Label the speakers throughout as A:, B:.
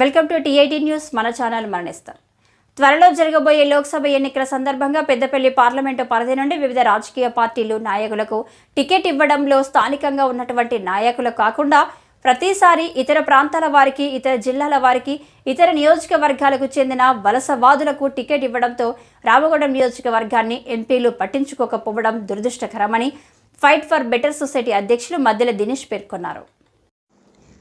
A: Welcome to TIT news. మన channel మరణిస్తారు. త్వరలో జరగబోయే లోక్సభ ఎన్నికల సందర్భంగా పెద్దపల్లి పార్లమెంటు పరిధి నుండి వివిధ రాజకీయ పార్టీలు నాయకులకు టికెట్ ఇవ్వడంలో స్థానికంగా ఉన్నటువంటి నాయకులు కాకుండా ప్రతిసారి ఇతర ప్రాంతాల వారికి ఇతర జిల్లాల వారికి ఇతర నియోజకవర్గాలకు చెందిన వలసవాదులకు టికెట్ ఇవ్వడంతో రామగూడెం నియోజకవర్గాన్ని ఎంపీలు పట్టించుకోకపోవడం దురదృష్టకరమని ఫైట్ ఫర్ బెటర్ సొసైటీ అధ్యక్షులు మద్దెల దినేష్ పేర్కొన్నారు.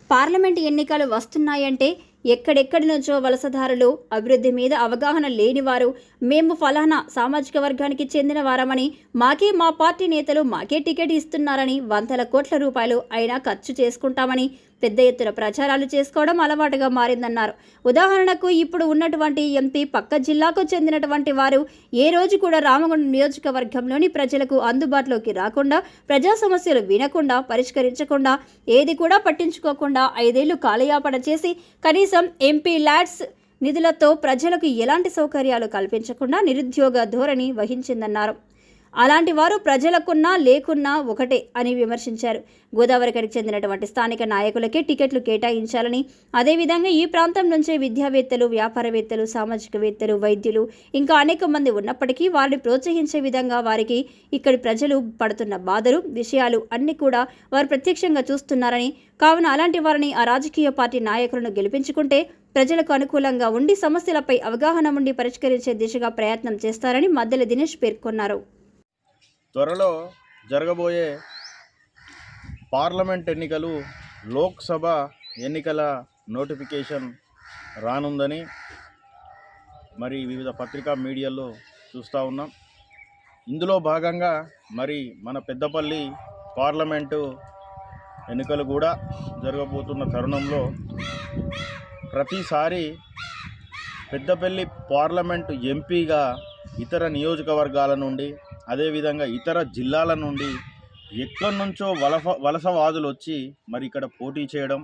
A: పార్లమెంట్ ఎన్నికలు వస్తున్నాయంటే ఎక్కడెక్కడి నుంచో వలసదారులు అభివృద్ధి మీద అవగాహన లేనివారు మేము ఫలానా సామాజిక వర్గానికి చెందిన వారమని మాకే మా పార్టీ నేతలు మాకే టికెట్ ఇస్తున్నారని వందల కోట్ల రూపాయలు అయినా ఖర్చు చేసుకుంటామని పెద్ద ఎత్తున ప్రచారాలు చేసుకోవడం అలవాటుగా మారిందన్నారు. ఉదాహరణకు ఇప్పుడు ఉన్నటువంటి ఎంపీ పక్క జిల్లాకు చెందినటువంటి వారు ఏ రోజు కూడా రామగుండం నియోజకవర్గంలోని ప్రజలకు అందుబాటులోకి రాకుండా ప్రజా సమస్యలు వినకుండా పరిష్కరించకుండా ఏది కూడా పట్టించుకోకుండా ఐదేళ్ళు కాలయాపన చేసి కనీసం ఎంపీ ల్యాడ్స్ నిధులతో ప్రజలకు ఎలాంటి సౌకర్యాలు కల్పించకుండా నిరుద్యోగ ధోరణి వహించిందన్నారు. అలాంటి వారు ప్రజలకున్నా లేకున్నా ఒకటే అని విమర్శించారు. గోదావరికడికి చెందినటువంటి స్థానిక నాయకులకే టికెట్లు కేటాయించాలని అదేవిధంగా ఈ ప్రాంతం నుంచే విద్యావేత్తలు వ్యాపారవేత్తలు సామాజికవేత్తలు వైద్యులు ఇంకా అనేక మంది ఉన్నప్పటికీ వారిని ప్రోత్సహించే విధంగా వారికి ఇక్కడి ప్రజలు పడుతున్న బాధలు విషయాలు అన్ని కూడా వారు ప్రత్యక్షంగా చూస్తున్నారని కావున అలాంటి వారిని ఆ రాజకీయ పార్టీ నాయకులను గెలిపించుకుంటే ప్రజలకు అనుకూలంగా ఉండి సమస్యలపై అవగాహన ఉండి పరిష్కరించే దిశగా ప్రయత్నం చేస్తారని మద్దెల దినేష్ పేర్కొన్నారు.
B: త్వరలో జరగబోయే పార్లమెంట్ ఎన్నికలు లోక్సభ ఎన్నికల నోటిఫికేషన్ రానుందని మరి వివిధ పత్రికా మీడియాలో చూస్తూ ఉన్నాం. ఇందులో భాగంగా మరి మన పెద్దపల్లి పార్లమెంటు ఎన్నికలు కూడా జరగబోతున్న తరుణంలో ప్రతిసారి పెద్దపల్లి పార్లమెంటు ఎంపీగా ఇతర నియోజకవర్గాల నుండి అదేవిధంగా ఇతర జిల్లాల నుండి ఎక్కడి నుంచో వలస వలసవాదులు వచ్చి మరి ఇక్కడ పోటీ చేయడం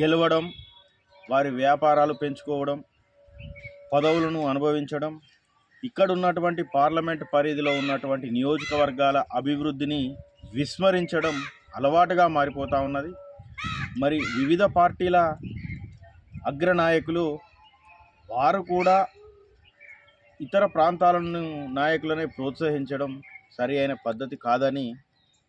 B: గెలవడం వారి వ్యాపారాలు పెంచుకోవడం పదవులను అనుభవించడం ఇక్కడ ఉన్నటువంటి పార్లమెంట్ పరిధిలో ఉన్నటువంటి నియోజకవర్గాల అభివృద్ధిని విస్మరించడం అలవాటుగా మారిపోతూ ఉన్నది. మరి వివిధ పార్టీల అగ్రనాయకులు వారు కూడా ఇతర ప్రాంతాలను నాయకులనే ప్రోత్సహించడం సరి అయిన పద్ధతి కాదని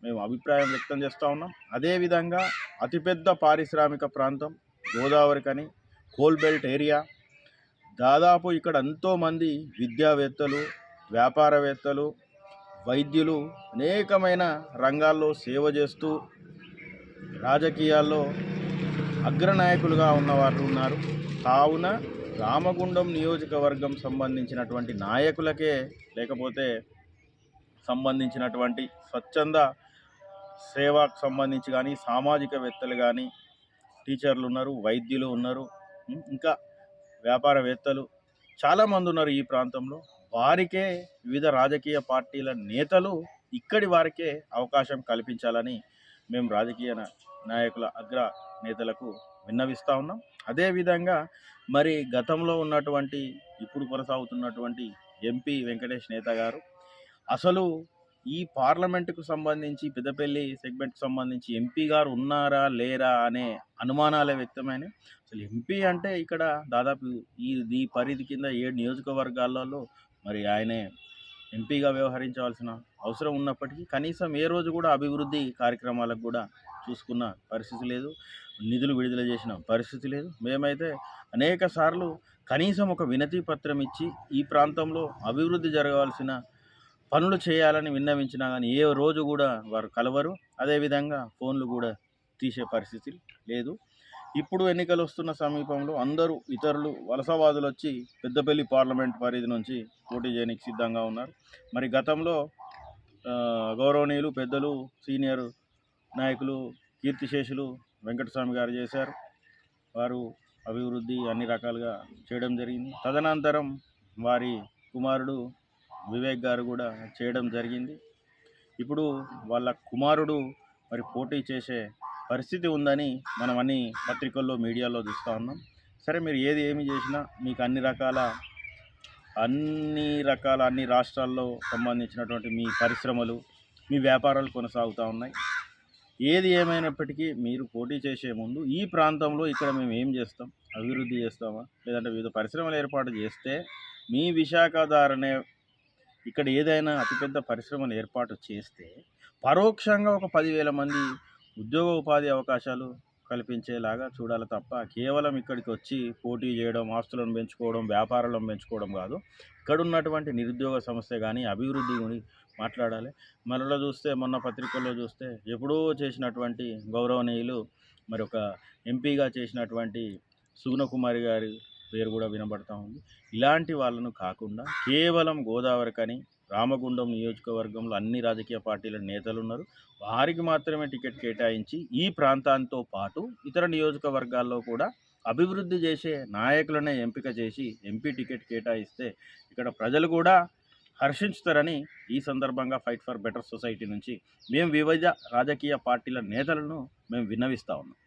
B: మేము అభిప్రాయం వ్యక్తం చేస్తూ ఉన్నాం. అదేవిధంగా అతిపెద్ద పారిశ్రామిక ప్రాంతం గోదావరి కని కోల్ బెల్ట్ ఏరియా. దాదాపు ఇక్కడ ఎంతోమంది విద్యావేత్తలు వ్యాపారవేత్తలు వైద్యులు అనేకమైన రంగాల్లో సేవ చేస్తూ రాజకీయాల్లో అగ్రనాయకులుగా ఉన్నవారు ఉన్నారు. కావున రామగుండం నియోజకవర్గం సంబంధించినటువంటి నాయకులకే లేకపోతే సంబంధించినటువంటి స్వచ్ఛంద సేవాకు సంబంధించి కానీ సామాజికవేత్తలు కానీ టీచర్లు ఉన్నారు వైద్యులు ఉన్నారు ఇంకా వ్యాపారవేత్తలు చాలామంది ఉన్నారు ఈ ప్రాంతంలో. వారికే వివిధ రాజకీయ పార్టీల నేతలు ఇక్కడి వారికే అవకాశం కల్పించాలని మేము రాజకీయ నాయకుల అగ్ర నేతలకు విన్నవిస్తూ ఉన్నాం. అదేవిధంగా మరి గతంలో ఉన్నటువంటి ఇప్పుడు కొనసాగుతున్నటువంటి ఎంపీ వెంకటేష్ నేత గారు అసలు ఈ పార్లమెంటుకు సంబంధించి పెద్దపల్లి సెగ్మెంట్కి సంబంధించి ఎంపీ గారు ఉన్నారా లేరా అనే అనుమానాలే వ్యక్తమైన అసలు ఎంపీ అంటే ఇక్కడ దాదాపు ఈ ఈ పరిధి కింద ఏడు నియోజకవర్గాలలో మరి ఆయనే ఎంపీగా వ్యవహరించవలసిన అవసరం ఉన్నప్పటికీ కనీసం ఏ రోజు కూడా అభివృద్ధి కార్యక్రమాలకు కూడా చూసుకున్న పరిస్థితి లేదు. నిధులు విడుదల చేసిన పరిస్థితి లేదు. మేమైతే అనేక సార్లు కనీసం ఒక వినతి పత్రం ఇచ్చి ఈ ప్రాంతంలో అభివృద్ధి జరగాల్సిన పనులు చేయాలని విన్నవించినా కానీ ఏ రోజు కూడా వారు కలవరు. అదేవిధంగా ఫోన్లు కూడా తీసే పరిస్థితి లేదు. ఇప్పుడు ఎన్నికలు వస్తున్న సమీపంలో అందరూ ఇతరులు వలసవాదులు వచ్చి పెద్దపల్లి పార్లమెంట్ పరిధి నుంచి పోటీ చేయడానికి సిద్ధంగా ఉన్నారు. మరి గతంలో గౌరవనీయులు పెద్దలు సీనియర్ నాయకులు కీర్తిశేషులు వెంకటస్వామి గారు చేశారు. వారు అభివృద్ధి అన్ని రకాలుగా చేయడం జరిగింది. తదనంతరం వారి కుమారుడు వివేక్ గారు కూడా చేయడం జరిగింది. ఇప్పుడు వాళ్ళ కుమారుడు మరి పోటీ చేసే పరిస్థితి ఉందని మనం అన్ని పత్రికల్లో మీడియాలో చూస్తూ ఉన్నాం. సరే మీరు ఏది ఏమి చేసినా మీకు అన్ని రకాల అన్ని రకాల అన్ని రాష్ట్రాల్లో సంబంధించినటువంటి మీ పరిశ్రమలు మీ వ్యాపారాలు కొనసాగుతూ ఉన్నాయి. ఏది ఏమైనప్పటికీ మీరు పోటీ చేసే ముందు ఈ ప్రాంతంలో ఇక్కడ మేము ఏం చేస్తాం? అభివృద్ధి చేస్తామా? లేదంటే వివిధ పరిశ్రమలు ఏర్పాటు చేస్తే మీ విశాఖ ద్వారానే ఇక్కడ ఏదైనా అతిపెద్ద పరిశ్రమలు ఏర్పాటు చేస్తే పరోక్షంగా ఒక పదివేల మంది ఉద్యోగ ఉపాధి అవకాశాలు కల్పించేలాగా చూడాలి తప్ప కేవలం ఇక్కడికి వచ్చి పోటీ చేయడం ఆస్తులను పెంచుకోవడం వ్యాపారాలను పెంచుకోవడం కాదు. ఇక్కడ ఉన్నటువంటి నిరుద్యోగ సమస్య కానీ అభివృద్ధి గురించి మాట్లాడాలి. మనలో చూస్తే మొన్న పత్రికల్లో చూస్తే ఎప్పుడో చేసినటువంటి గౌరవనీయులు మరి ఒక ఎంపీగా చేసినటువంటి సుగుణకుమారి గారి పేరు కూడా వినబడతా ఉంది. ఇలాంటి వాళ్ళను కాకుండా కేవలం గోదావరికని రామగుండం నియోజకవర్గంలో అన్ని రాజకీయ పార్టీల నేతలు ఉన్నారు వారికి మాత్రమే టికెట్ కేటాయించి ఈ ప్రాంతాంతో పాటు ఇతర నియోజకవర్గాల్లో కూడా అభివృద్ధి చేసే నాయకులనే ఎంపిక చేసి ఎంపీ టికెట్ కేటాయిస్తే ఇక్కడ ప్రజలు కూడా హర్షించుతారని ఈ సందర్భంగా ఫైట్ ఫర్ బెటర్ సొసైటీ నుంచి మేము వివిధ రాజకీయ పార్టీల నేతలను మేము విన్నవిస్తా ఉన్నాం.